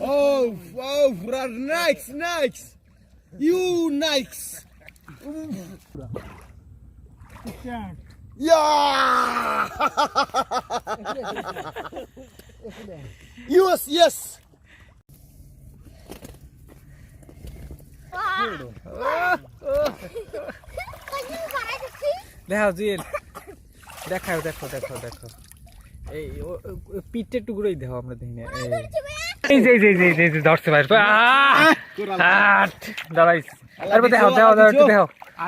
Oh, oh, nice, nice. You nice. Yeah. yes, yes. দেখাও জুয়েল দেখাও দেখো দেখো দেখো এই ও- ও- ও পিঠের টুকরোই দেখো আমরা দেখি না এই এই যে এই যে যে, যে, ধরছে ভাই দাঁড়াইস আর দেখাও দেখাও দেখাও একটু দেখাও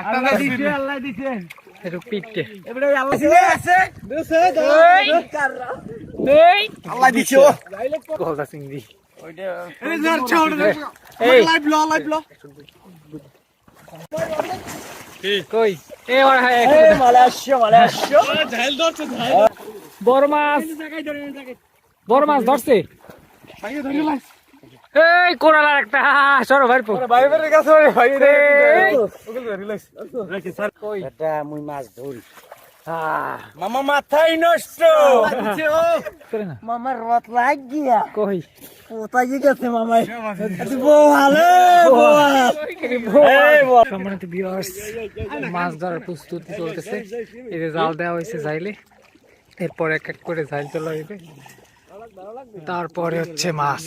আল্লাহ দিছে, আল্লাহ দিছে। একটু পিঠে এবারে আল্লাহ দিছে। দিছে, দাও। এই আল্লাহ দিছে ও। কলদা চিংড়ি এই যে আর ছাড় দে। এই লাইভ ল, লাইভ ল। কই এ ওর এই মালয়েশিয়া, মালয়েশিয়া। বড় মাছ বড় মাছ ধরছে এই কোরালার একটা সরো ভাই পো বাইবেলের কাছে ওরে ভাই রে। কই? এটা মুই মাছ ধরি। মামা মাথাই নষ্ট। মামার রথ লাগ গিয়া। কই? কোথায় গেছে মামাই সম্মানিত ভিউয়ার্স মাছ ধরার প্রস্তুতি চলতেছে। এই যে জাল দেওয়া হয়েছে জাইলে। এরপর এক এক করে জাল তোলা হইবে। তারপরে হচ্ছে মাছ।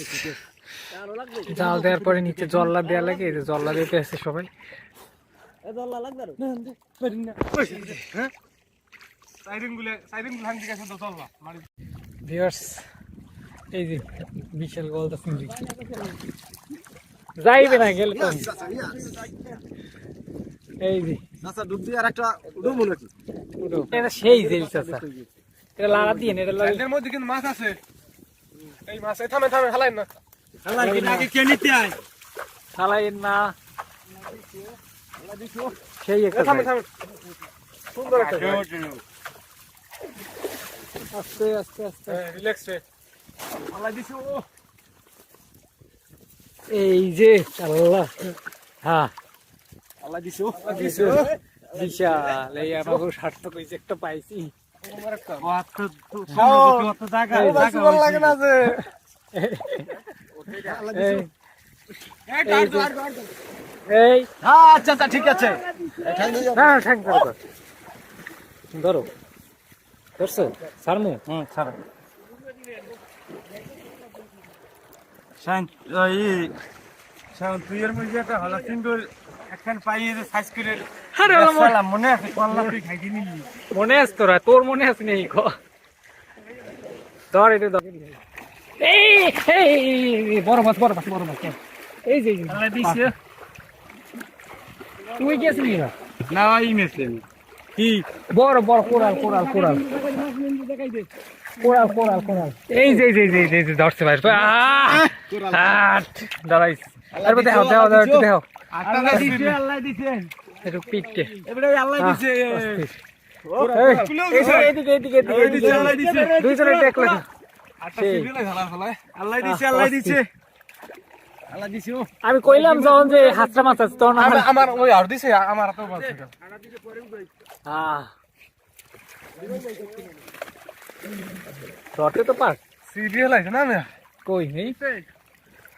জাল দেওয়ার পরে নিচে জল্লা দেওয়া লাগে দিতে আছে সবাই। এই যে বিশাল না এই যে ডুব দিয়ে আর একটা এটা সেই জেল চাচা। এটা মধ্যে কিন্তু মাছ আছে এই মাছ এই থামে থামে হালাই না। আল্লাহ কি নাকি কে নিতে আয়? চালাই না। সেই একটা থামে জায়গা। থামে সুন্দর একটা আস্তে আস্তে আস্তে। রিল্যাক্স রে। আল্লাহ দিছে? এই যে আল্লাহ। হ্যাঁ আল্লাহ দিছে? দিছে। বিশাল এই আমাকে সার্থক হয়েছে একটা পাইছি। আচ্ছা আচ্ছা ঠিক আছে ধরো ধরো ধরছো সারমু হুম শান তুই এর মধ্যে একটা হলা সিঙ্গল মনে- আছে তোরা তোর মনে আছে নেই ক। ধর এটা ধর। এই এই, এই, এই, বড় মাছ বড় মাছ বড় মাছ এই যে এই যে, আল্লাহ দিছে তুই গেছিলি না? মেসেন কি? বড় বড় coral coral coral. Coral coral coral. এই যে এই যে এই যে, এই এই ধরছে ভাই। আর দেখাও দেখাও একটু দেখাও। আল্লাহ দিছে আল্লাহ দিছে। একটু পিটকে। এবারে আল্লাহ দিছে এদিকে এদিকে এদিকে এদিকে। আল্লাহ দিছে। দুইজনে দেখলে সেই। আল্লাহ দিছে আল্লাহ দিছে। আল্লাহ দিছে ও। আমি কইলাম যখন যে হাতটা মাছ আছে তখন আমার আমার ওই আর দিছে আমার তো পার সিরিয়াল আছে না কই নেই?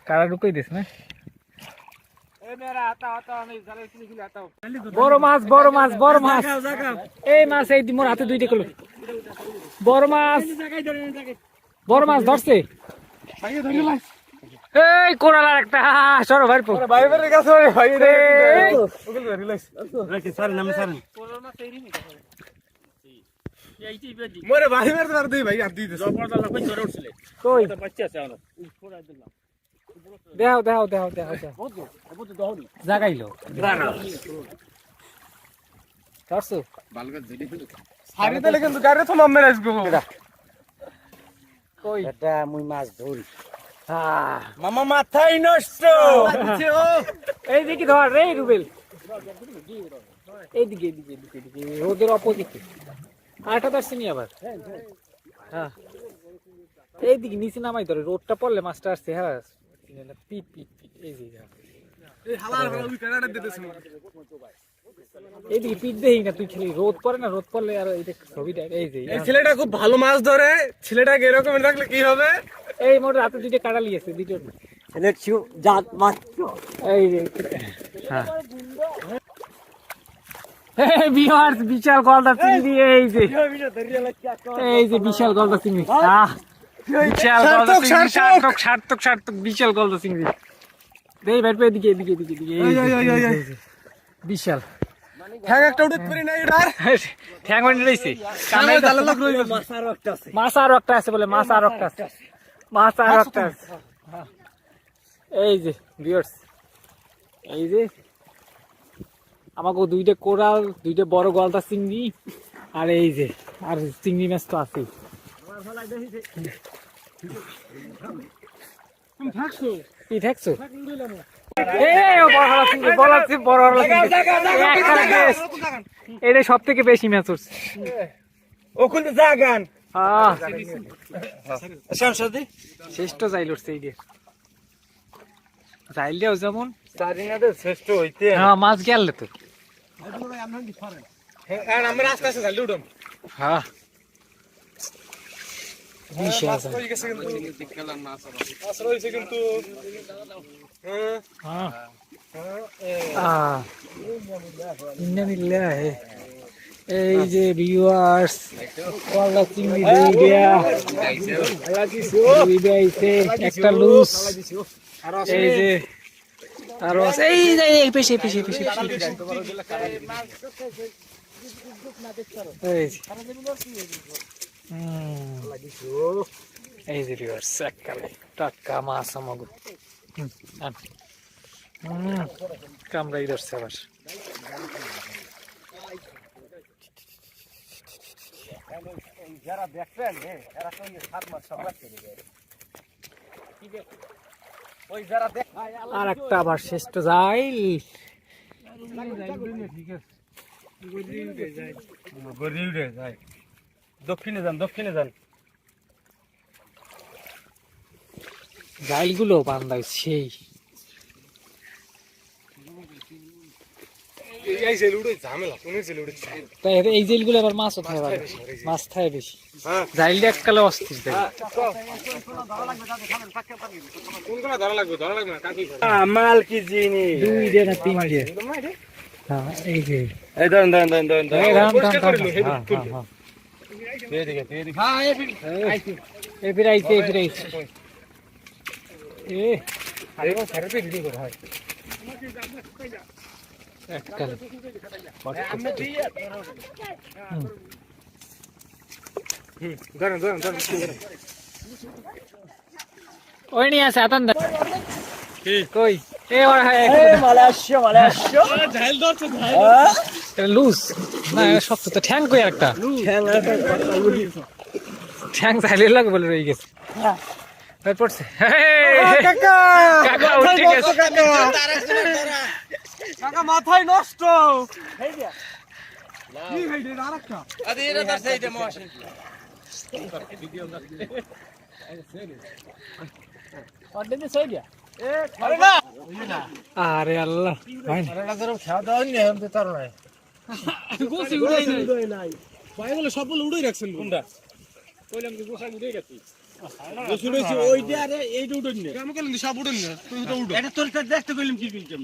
কারা ঢুকাই দিস না? বড় মাছ বড় মাছ বড় মাছ। এই মাছ এই মোর হাতে দুইটা কলো বড় মাছ। বড় মাছ ধরছে। এই কোরালার একটা সরো ভাই পো। বাইবেলের কাছে ভাই রে রিল্যাক্স রাখি স্যার নাম স্যার মোরে বাইবেলের আর দেই ভাই আর দিই দিছে। কই দেও দেও দেও দেও দেও। জাগাইলো। ধরছো সারি দিলে কিন্তু গাড়ি তো মাম আসব কই? এটা মুই মাছ ধরি। মামা মাথাই নষ্ট। এই দিকে ধর রে রুবেল। এইদিকে এইদিকে এইদিকে এইদিকে রোদের অপোজিটে। ধরছে নি আবার? হ্যাঁ এইদিকে নিচে নামাই ধরে রোডটা পড়লে মাছটা আসছে হ্যাঁ। পিট পিট পিট এই যে। এই হালার হালা ওই কানাডা দিতেছে এইদিকে পিঠ দেই না তুই খেলি রোদ পড়ে না রোদ পড়লে আর এইটা ছবিটা এই যে এই ছেলেটা খুব ভালো মাছ ধরে ছেলেটাকে এরকম রাখলে কি হবে? এই মোট রাতে দুইটা কাটালি আছে দুইটা। এই যে হ্যাঁ এই বিহার বিশাল গলদা চিংড়ি এই যে। এই যে বিশাল গলদা চিংড়ি। আহ। বিশাল গলদা চিংড়ি সার্থক। সার্থক সার্থক সার্থক বিশাল গলদা চিংড়ি। এই বাইর এদিকে এদিকে এদিকে এদিকে এই যে, এই, এই, এই, এই যে, বিশাল। একটা উঠতে পারি না এটার ঠ্যাং মানে রইছে। কানে জালে লোক রইবে। মাছ আরও একটা আছে বলে মাছ আরও একটা আছে মাছ আরও একটা আছে এই যে ভিউয়ার্স এই যে আমাকে দুইটা কোরাল দুইটা বড় গলদা চিংড়ি আর এই যে আর চিংড়ি মাছ তো আছে এটাই সব থেকে বেশি ম্যাচ হচ্ছে ওখানে জাগান শ্রেষ্ঠ জাইল উঠছে এই যেমন। চারিনাদের শ্রেষ্ঠ হইতে। হ্যাঁ মাছ গেল তো। হ্যাঁ আমরা জালে উঠুন হ্যাঁ বিশাল মাছ রয়ে গেছে কিন্তু মাছ রয়েছে কিন্তু হ্যাঁ হ্যাঁ আহ ইন্না বিল্লাহি এই যে ভিউয়ার্স কলা চিংড়ি দিয়া একটা লুজ। এই যে আরও এই যে এই পেছে এই যে। হুম। এই যে ভিউয়ার্স এককালে টাটকা মাছ আমাগো হুম, আন। হুম, কামড়াই ধরছে আবার যারা দেখবেন এরা তো সাত মাস সব রাখতে দেবে ওই যারা দেখ আর একটা আবার শ্রেষ্ঠ যাইল গরিউড়ে যায় দক্ষিণে যান দক্ষিণে যান। জাইলগুলো বান্ধাই সেই। এই জেলগুলো আবার মাছও থাকে ভালো। মাছ থাকে বেশি। হ্যাঁ। জাইলটা এককালে অস্থির থাকে কোন কোন ধরা লাগবে? ধরা লাগবে না কাকি মাল কি জিনিস? দুই দিয়ে না তিন দিয়ে হ্যাঁ এই যে। এই ধরেন ধরেন ধরেন ধরেন এই এই হ্যাঁ তুলবে। হ্যাঁ এদিকে এদিকে হ্যাঁ এই এই ফিরাইছে এই ফিরাইছে এ আরে ও সারে পে রিডিং করা হয়। এককালে ধরেন ধরেন ধরেন ওই নিয়ে আছে আতান কই? এ ওর হ্যাঁ মালয়েশিয়া মালয়েশিয়া। ঝাইল ধরছে। ঝাইল লুজ না এটা শক্ত। তো ঠ্যাং কই একটা ঠ্যাং চাইলে লাগে বলে রয়ে গেছে। পড়ছে। কাকা! কাকা উঠে গেছে। কাকা! মাথায় নষ্ট! কি ভাই এটা আরেকটা? আরে এটা আল্লাহ। খাওয়া দাওয়া নিয়ে আমি তো তার নাই গোসি উড়াই নাই ভাই বলে সব উড়াই রাখছেন কোনটা কইলাম যে গোসা উড়ে গেছি গোসি উড়াইছি ওইটা আরে এইটা উড়াই না আমি কইলাম সব উড়াই না তুই তো উড়ো এটা তোর কাছে দেখতে কইলাম কি কইলাম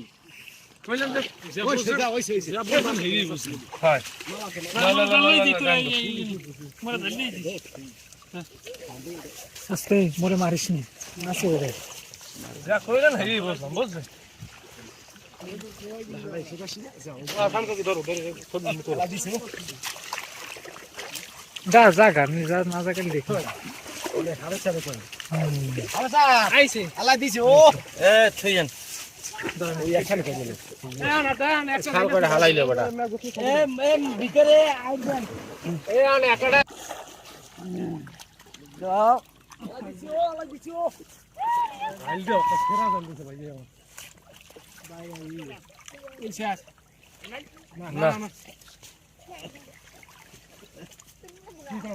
কইলাম যে ওই সেটা ওই সেই সেটা বললাম হেরি বসলি হয় আস্তে মোরে মারিস নি আছে ওরে যা বুঝলি কি ধরো যা যা গান যা না যা গেলে দেখি ভিতরে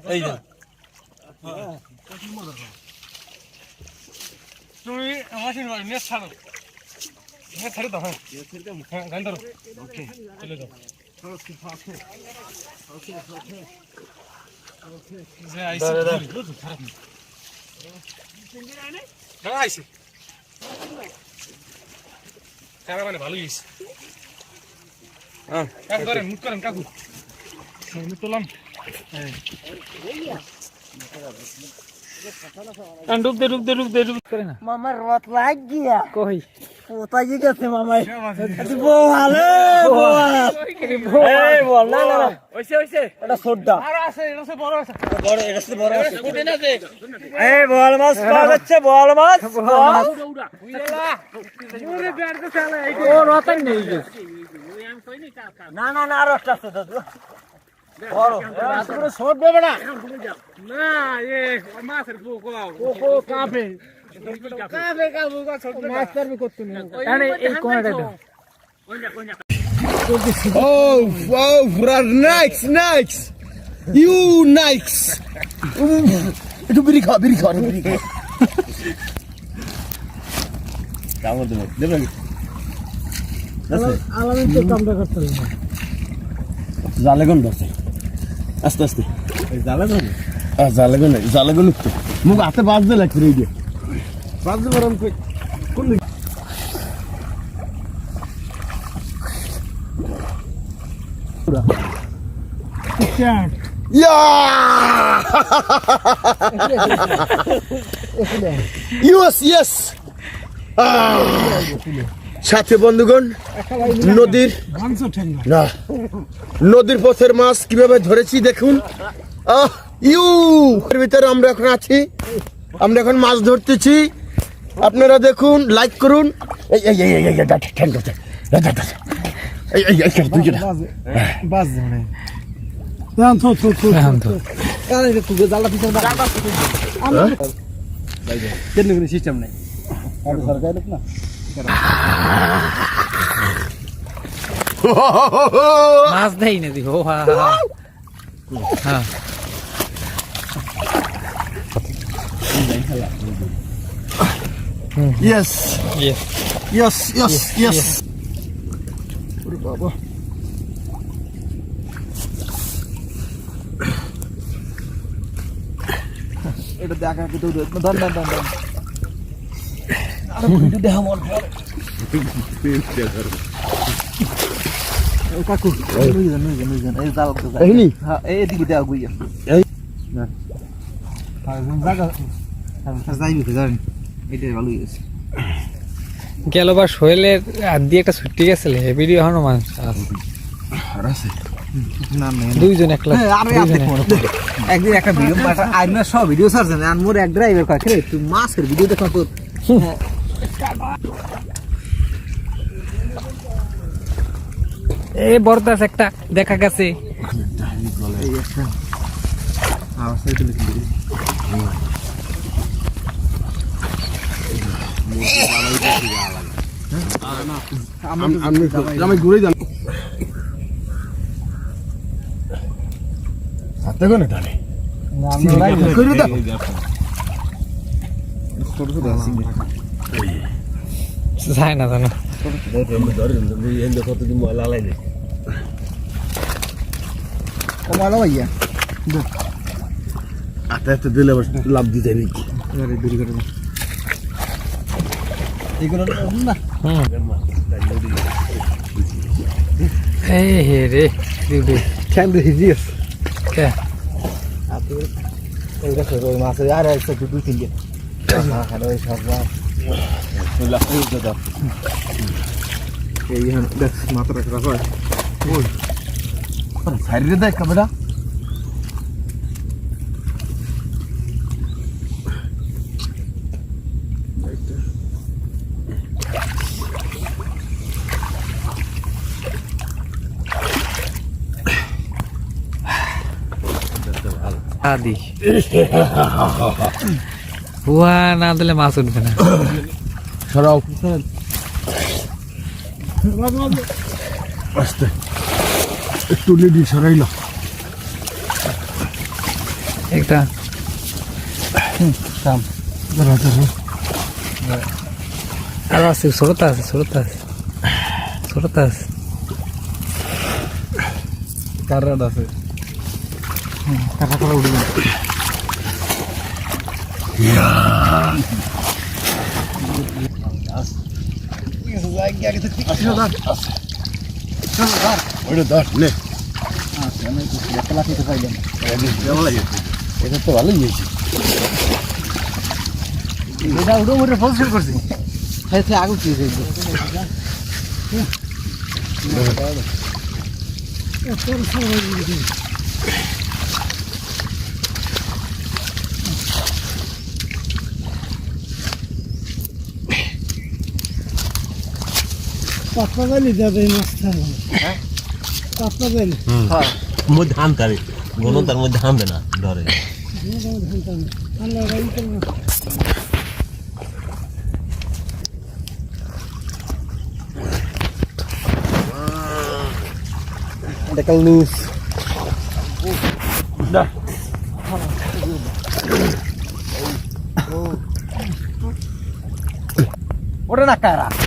এই যে তুমি সিনেমা নেট ছাড়ো হ্যাঁ ছেড়ে দাও হ্যাঁ হ্যাঁ গান ধরো ওকে চলে যাও যে আইছে দাঁড়া আইছে কারা মানে ভালোই হয়েছে হ্যাঁ কাকু ধরেন মুখ করেন কাকু মুখ তোলাম ডুব দে ডুব দে ডুব দে ডুব করে না মামার রথ লাগ গিয়া কই কোথায় গেছে মামাই? বল এই বল না না হইছে হইছে এটা ছোটটা আর আছে এটা আছে বড় আছে। বড় এটা তো বড় আছে। না এই বল মাছ পাওয়া যাচ্ছে বল মাছ। ও নেই না না না আর একটা আছে দাদু। বড়। বেবড়া না। এ মাছের Oh, wow, nice, nice. You nice. একটু বিড়ি খাও বিড়ি খাও বিড়ি খাও কামড় দেবো দেবো নাকি আলামিন তো কামটা করতে জালে গন ধরছে আস্তে আস্তে জালে গন জালে গন জালে গন তো মুখ হাতে বাজতে লাগছে রে পারম কই? কোন দিকে? সাথে বন্ধুগণ নদীর না নদীর পথের মাছ কীভাবে ধরেছি দেখুন। আহ ইউ! ভিতরে আমরা এখন আছি। আমরা এখন মাছ ধরতেছি। আপনারা দেখুন লাইক করুন এই এই এই এই এই এই, ঠ্যাং করছে। এই, এই, এই, এই, এই, এই, এই, দুইজনে। এখন তো সিস্টেম নাই মাছ দেই না দিব হ্যাঁ Yes, Yes. yes, yes, yes. এটা দেখা কিন্তু ধর ধর ধর ধর কাকু নুইজন নুইজন নুইজন এই জাল এখনি হ্যাঁ এইদিকে দেওয়া গুইয়া এই। না। জায়গা যাইবি তো জানি গেলবার সোহেলের হাত দিয়ে একটা ছুটি গেছিল হে ভিডিও এখনও মানুষ আছে। আছে? না না দুইজন একলা। একদিন একটা ভিডিও সব ভিডিও আর মোর এক ড্রাইভার কয় তুই মাছের ভিডিও দেখা এ বরদাস একটা দেখা গেছে। আমি ঘুরে যান হাতে কোনে লাভ দিতে নাকি এগুলো না এই হে রে দিদি কেন দিয়েছিস কে এই দেখো ওই মাছ আর একটা দুই তিন দিন হ্যাঁ হ্যাঁ হয় ক্যামেরা আদি। হুয়া না দিলে মাছ উঠবে না। সরাও। আস্তে। একটু লিডি সরাইল একটা। আর আছে ছোটটা আছে ছোটটা আছে। ছোট আছে। কাররাট আছে? কাটা কাটা উঠে এটা তো ভালোই হয়েছে এটা উঠে উঠে পজিশন করছি হ্যাঁ সে আগুন কি হয়েছে পাতলা জানি যাবে এই মাছটা। পাতলা জানি মধ্যে হানতে হবে। গণ তার মধ্যে হানবে না কারা ওই তো শুনে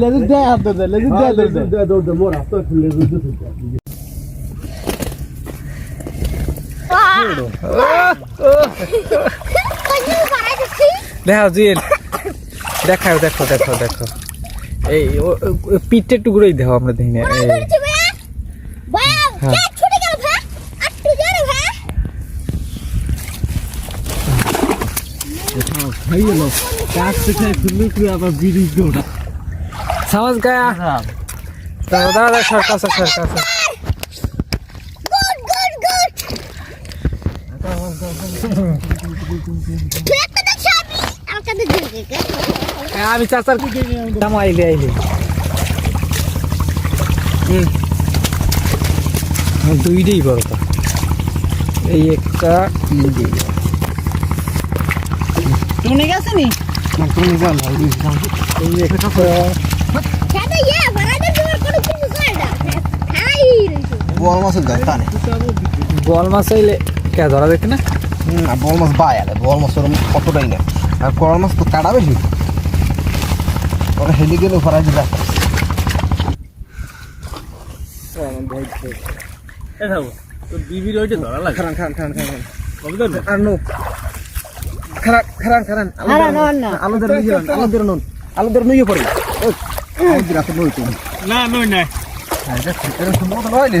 লেজু দেয় হাত ধরে লেজু দেয় ধরে দেখো জুয়েল। দেখাও দেখো দেখো দেখো এই পিঠের টুকরোই দেখো আমরা দেখি না। এই। হ্যাঁ। समझ गया दादा दादा सरका से सरका से আমি চাচার দাম আইলে আইলে হুম দুইটাই বড় তো এই একটা টুনে গেছে নি এই একটা বল মাছ ধরতা নেই বল মাছ আইলে কে ধরা দেখে না? না বল মাছ বাই আলে বল মাছ ওরম কতটাই না আর কড়া মাছ তো কাটা বেশি। ওরা হেলি গেলে ফরাই দিবে বিবির ওইটা ধরা লাগে। খারান খারান কবে ধরবে? আর নো খারান খারান খারান। আলু ধরে আলু ধরে নুন। আলু ধরে নিয়ে পড়ে। ধরে না নই। নাই নইলে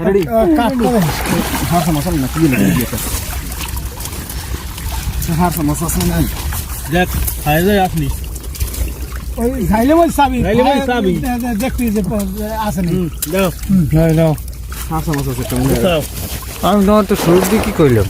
রেডি হার সমস্যা না কি না হার সমস্যা না দেখ খাই যায় আপনি ওই ঝাইলে মই চাবি ঝাইলে মই চাবি। দেখবি যে আছে নি দাও হার সমস্যা আছে দাও আমি তোমার তো শুরুর দিকে কইলাম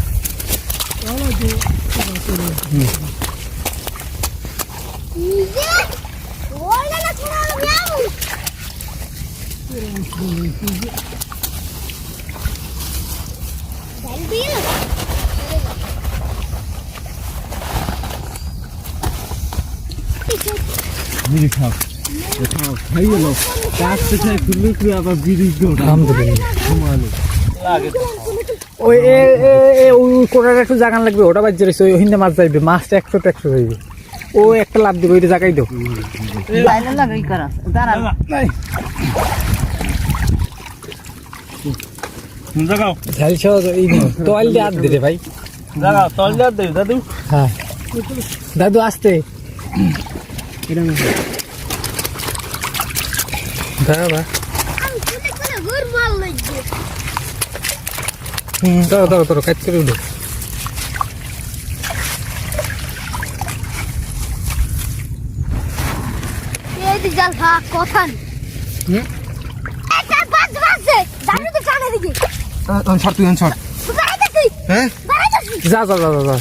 খাই গেল কাজ থেকে খুললে তুই আবার বিড়ি আলহামদুলিল্লাহ ওই এ এ একটু জাগান লাগবে ওটা রয়েছে ওই হিন্দে মাছ যাইবে মাছটা একশো একশো যাইবে। ও একটা লাভ দিবে ওইটা জাগাই দাও। জাগাও ঝাল সহ এই নিও দিয়ে হাত দিলে ভাই। জাগাও তল দাদু। হ্যাঁ। দাদু আসতে। দাঁড়া বা। হুম ধরো ধরো ধরো কাজ করে উঠো। জাল ভা কথা হুম? একটা বাজ বাজছে দাঁড়িয়ে তো টানে দিকে ছাড় তুই ছাড়। বাড়াইতেছি হ্যাঁ? যা যা যা যা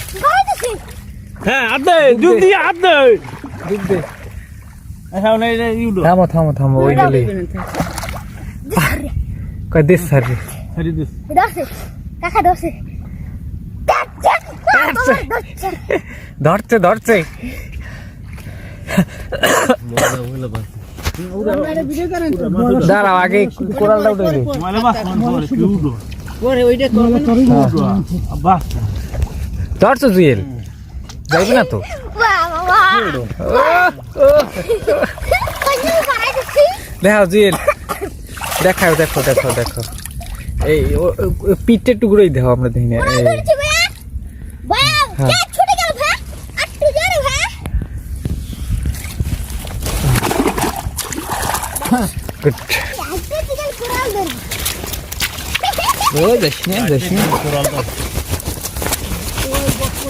হ্যাঁ হাত দে দুধ দিয়ে হাত দে। দুধ দে। এখন এই যে ইউডো থামো থামো থামো ওই গেলে কয় দেশ স্যার রে ছাড়ি দিস দশে কাকা দশে ধরছে ধরছে। দাঁড়াও আগে কোরালটা উঠে ধরছো জুয়েল? যাইবে না তো? দেখাও জুয়েল। দেখাও দেখো দেখো দেখো। এই ও- টুকরোই দেখো আমরা দেখি না। এই। ছুটে গেল ভাই আটটু জোরে ভাই গুড ও দেখ না দেখ না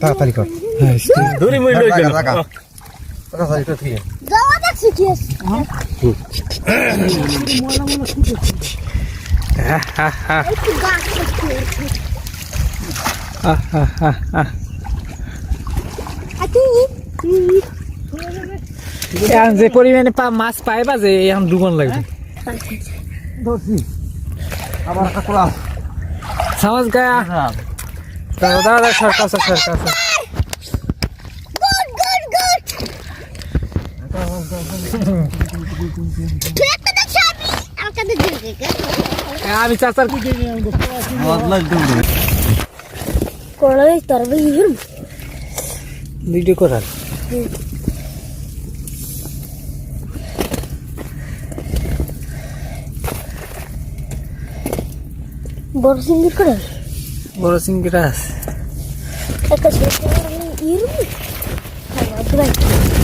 তাড়াতাড়ি কর। দড়ি মই লই গেল রাখা, রাখা। তাড়াতাড়ি কর ঠিক আছে। যাওয়া দেখছি কি আছে একটু গাছ করতে এখন যে পরিমাণে পা মাছ পাইবা যে এখন দুগুণ লাগবে। আবার একটা কোরাল গায়া। দাদা দাদা Sarkar Sarkar good good good তুই একটা দেখ আমি আমাকে দেখ আমি চাচার বদলাই দৌড়ে কোলাই তরবে ইহুর ভিডিও করার বড় সিঙ্গি করে বড় সিংগিরা আছে একটা ছোট ইহুর হ্যাঁ